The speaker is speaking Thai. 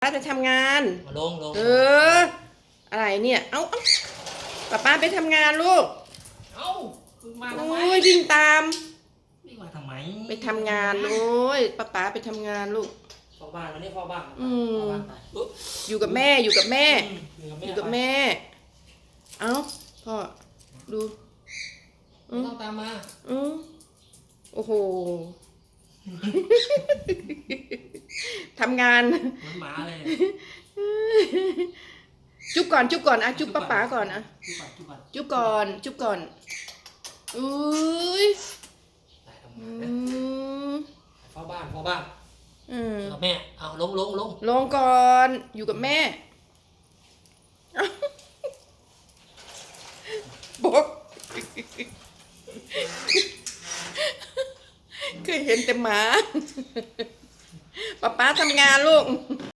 ป้าไปทำงาน มาลงลงเออ อะไรเนี่ย เอาเอาป้าป้าไปทำงานลูกเอ้ามึงมาทำโอ้ไมยวิ่งตามวิ่งมาทำไมไปทำงานโอ้ยป้าป้าไปทำงานลูกเฝ้าบ้านวันนี้เฝ้าบ้านอืมเฝ้าบ้านไปอุ๊ยอยู่กับแม่อยู่กับแม่ อืมอยู่กับแม่ เอ้าพ่อดูไม่ต้องตามมาอือโอ้โห ทำงาน เหมือนหมาเลยจุ๊บก่อนจุ๊บก่อนอะจุ๊บป้าป๋าก่อนอะจุ๊บก่อนจุ๊บก่อนจุ๊บก่อนจุ๊บก่อนอุ้ยไปทำอืงานนะมเฝ้าบ้านเฝ้าบ้านอืมอยู่กับแม่เอาลงลงลงลงก่อนอยู่กับแม่บอกเคยเห็นแต่หมา ป๊าป๊าทำงานลูก